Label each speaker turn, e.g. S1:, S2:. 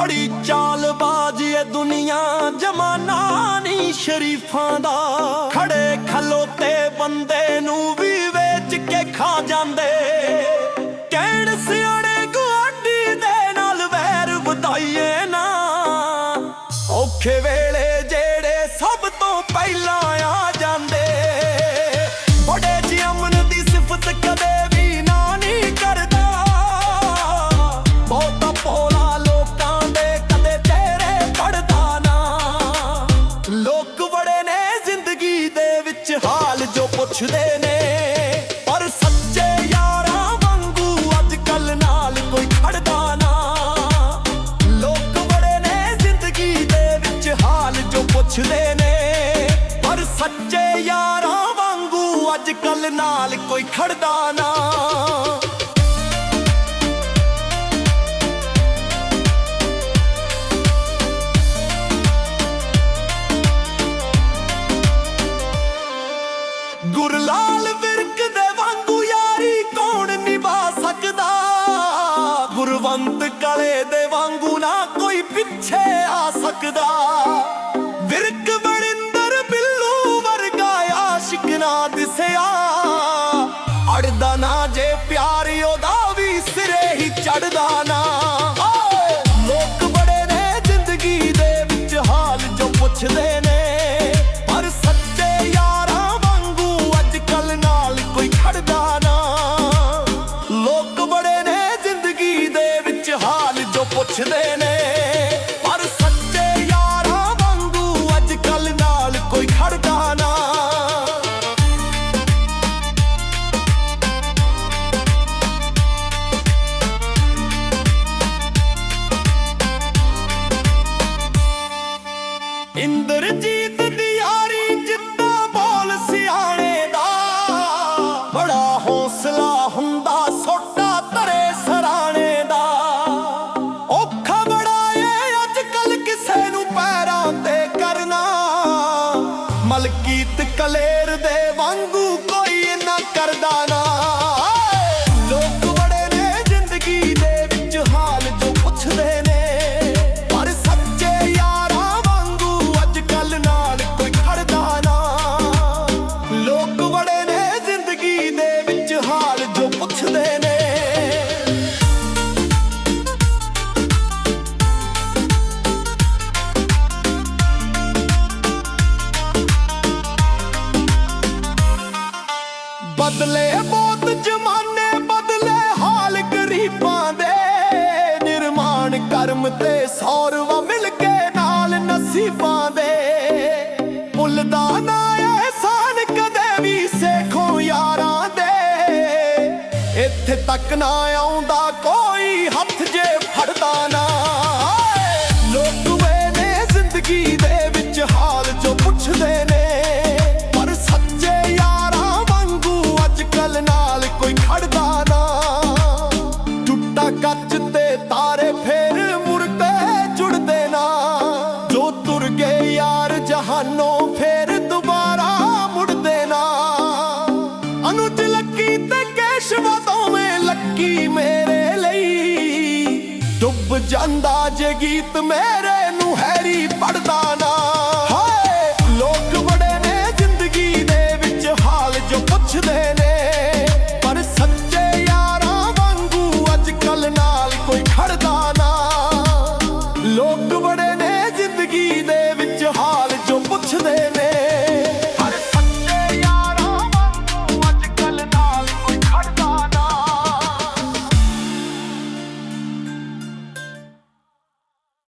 S1: ਬੜੀ ਚਾਲਬਾਜ਼ ਏ ਦੁਨੀਆ, ਜਮਾਨਾ ਨਹੀਂ ਸ਼ਰੀਫਾਂ ਦਾ। ਖੜੇ ਖਲੋਤੇ ਬੰਦੇ ਨੂੰ ਵੀ ਵੇਚ ਕੇ ਖਾ ਜਾਂਦੇ। ਕਹਿਣ ਸਿਆੜੇ ਗੁਆਡੀ ਦੇ ਨਾਲ ਵੈਰ ਵਧਾਈਏ ਨਾ। ਔਖੇ ਪੁੱਛਦੇ ਨੇ, ਪਰ ਸੱਚੇ ਯਾਰਾਂ ਵਾਂਗੂ ਅੱਜ ਕੱਲ ਨਾਲ ਕੋਈ ਖੜਦਾ ਨਾ। ਲੋਕ ਬੜੇ ਨੇ ਜ਼ਿੰਦਗੀ ਦੇ ਵਿੱਚ ਹਾਲ ਜੋ ਪੁੱਛਦੇ ਨੇ, ਪਰ ਸੱਚੇ ਯਾਰਾਂ ਵਾਂਗੂ ਅੱਜ ਕੱਲ ਨਾਲ ਕੋਈ ਖੜਦਾ ਨਾ। ਕਲੇ ਦੇ ਵਾਂਗੂ ਨਾ ਕੋਈ ਪਿੱਛੇ ਆ ਸਕਦਾ। ਵਿਰਕ ਬੜਿੰਦਰ ਬਿੱਲੂ ਵਰਗਾ ਆਸ਼ਿਕ ਨਾ ਦਿਸਿਆ ਇੰਦਰਜੀਤ ਦੀ ਯਾਰੀ ਜਿੱਦਾਂ ਬੋਲ ਸਿਆਣੇ ਦਾ। ਬੜਾ ਹੌਸਲਾ ਹੁੰਦਾ ਸੋਟਾ ਤਰੇ ਸਰਾਣੇ ਦਾ। ਔਖਾ ਬੜਾ ਏ ਅੱਜ ਕੱਲ ਕਿਸੇ ਨੂੰ ਪੈਰਾਂ ਤੇ ਕਰਨਾ। ਮਲਕੀਤ ਕਲੇਰ ਦੇ ਵਾਂਗੂ ਬਦਲੇ। ਬਹੁਤ ਜਮਾਨੇ ਬਦਲੇ, ਹਾਲ ਗਰੀਬਾਂ ਦੇ। ਨਿਰਮਾਣ ਕਰਮ ਤੇ ਸੌਰਵਾ ਮਿਲ ਕੇ ਨਾਲ ਨਸੀਬਾਂ ਦੇ। ਭੁੱਲਦਾ ਨਾ ਅਹਿਸਾਨ ਕਦੇ ਵੀ ਸੇਖੋ ਯਾਰਾਂ ਦੇ। ਇੱਥੇ ਤੱਕ ਨਾ ਆਉਂਦਾ ਕੋਈ ਹੱਥ ਜੇ ਫੜਦਾ ਨਾ। ਜਹਾਨੋਂ ਫੇਰ ਦੁਬਾਰਾ ਮੁੜਦੇ ਨਾ। ਅਨੁਜ ਲੱਕੀ ਤੇ ਕੇਸ਼ਵਾ ਦੋਵੇਂ ਲੱਕੀ ਮੇਰੇ ਲਈ। ਡੁੱਬ ਜਾਂਦਾ ਜੇ ਗੀਤ ਮੇਰੇ ਨੂੰ ਹੈਰੀ ਪੜਦਾ ਨਾ।